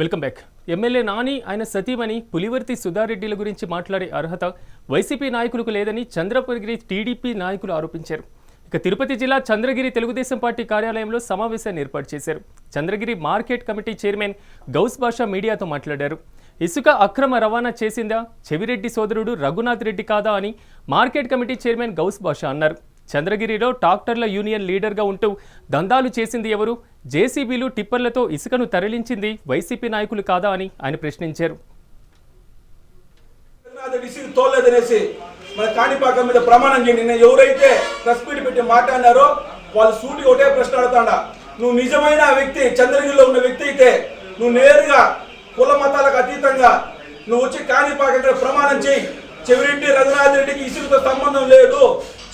Welcome back. MLA Nani ఆయన సతీమణి పులివర్తి సుధారెడ్డిల గురించి మాట్లాడే అర్హత వైసీపీ నాయకులకు లేదని చంద్రపురిగిరి టీడీపీ నాయకులు ఆరోపించారు. ఇక తిరుపతి జిల్లా చంద్రగిరి తెలుగుదేశం పార్టీ కార్యాలయంలో సమావేశాన్ని ఏర్పాటు చేశారు. Chandragiri market committee chairman Gouse Basha మీడియాతో మాట్లాడారు. ఇసుక అక్రమ రవాణా చేసిందా? చెవిరెడ్డి సోదరుడు రఘునాథ్ రెడ్డి కాదా అని market committee chairman Gouse Basha అన్నారు. చంద్రగిరిలో ట్రాక్టర్ల యూనియన్ లీడర్గా ఉంటూ దందాలు చేసింది ఎవరు? జేసీబీలు టిప్పర్లతో ఇసుకను తరలించింది వైసీపీ నాయకులు కాదా అని ఆయన ప్రశ్నించారు. తోలేదనేసి మన కాణిపాకం మీద ప్రమాణం చేయండి. నిన్న ఎవరైతే ప్రెస్ మీట్ పెట్టి మాట్లాడినారో వాళ్ళు సూటి ఒకటే ప్రశ్న అడుగుతాడా. నువ్వు నిజమైన వ్యక్తి చంద్రగిరిలో ఉన్న వ్యక్తి అయితే నువ్వు నేరుగా కుల మతాలకు అతీతంగా నువ్వు వచ్చి కాణిపాకం ప్రమాణం చేయి. చెవిరెడ్డి రఘునాథ్ రెడ్డికి ఇసుకతో సంబంధం లేదు.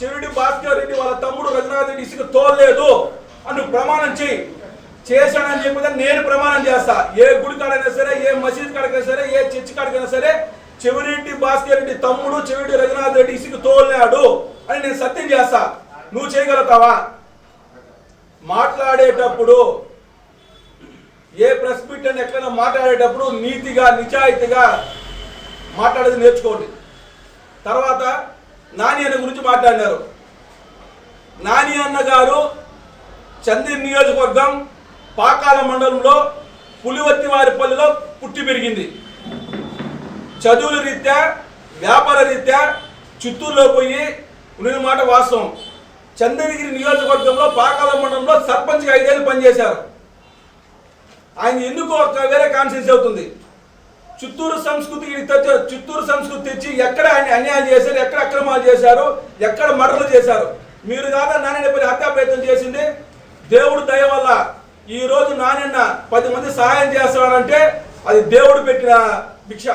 చెవిరెడ్డి భాస్కర్ రెడ్డి వాళ్ళ తమ్ముడు రఘునాథ్ రెడ్డి ఇసుక తోలేదు అని ప్రమాణం చేయి చేశాడని చెప్పి నేను ప్రమాణం చేస్తా. ఏ గుడి కాడైనా సరే ఏ మసీద్ కాడకైనా సరే ఏ చర్చి కాడకైనా సరే చెవిరెడ్డి భాస్కర్ రెడ్డి తమ్ముడు చెవిరెడ్డి రఘునాథ్ రెడ్డి ఇసుక తోలినాడు అని నేను సత్యం చేస్తా. నువ్వు చేయగలుగుతావా? మాట్లాడేటప్పుడు ఏ ప్రెస్ మీట్ అని ఎక్కడైనా మాట్లాడేటప్పుడు నీతిగా నిజాయితీగా మాట్లాడేది నేర్చుకోండి. తర్వాత నాని అన్న గురించి మాట్లాడినారు. నాని అన్న గారు చంద్రి నియోజకవర్గం పాకాల మండలంలో పులివత్తి వారిపల్లిలో పుట్టి పెరిగింది. చదువుల రీత్యా వ్యాపార రీత్యా చిత్తూరులో పోయి ఉన్న మాట వాస్తవం. చంద్రగిరి నియోజకవర్గంలో పాకాల మండలంలో సర్పంచ్గా ఐదేళ్ళు పనిచేశారు. ఆయన ఎందుకు ఒక వేరే కాన్సెన్స్ అవుతుంది. చిత్తూరు సంస్కృతికి చిత్తూరు సంస్కృతి తెచ్చి ఎక్కడ ఆయన అన్యాయం చేశారు ఎక్కడ అక్రమాలు చేశారు ఎక్కడ మర్డర్లు చేశారు? మీరు కాదా నాణ్యపల్లి హత్యా ప్రయత్నం చేసింది? దేవుడు దయ వల్ల ఈ రోజు నానన్న పది మంది సహాయం చేస్తాడంటే అది దేవుడు పెట్టిన భిక్ష.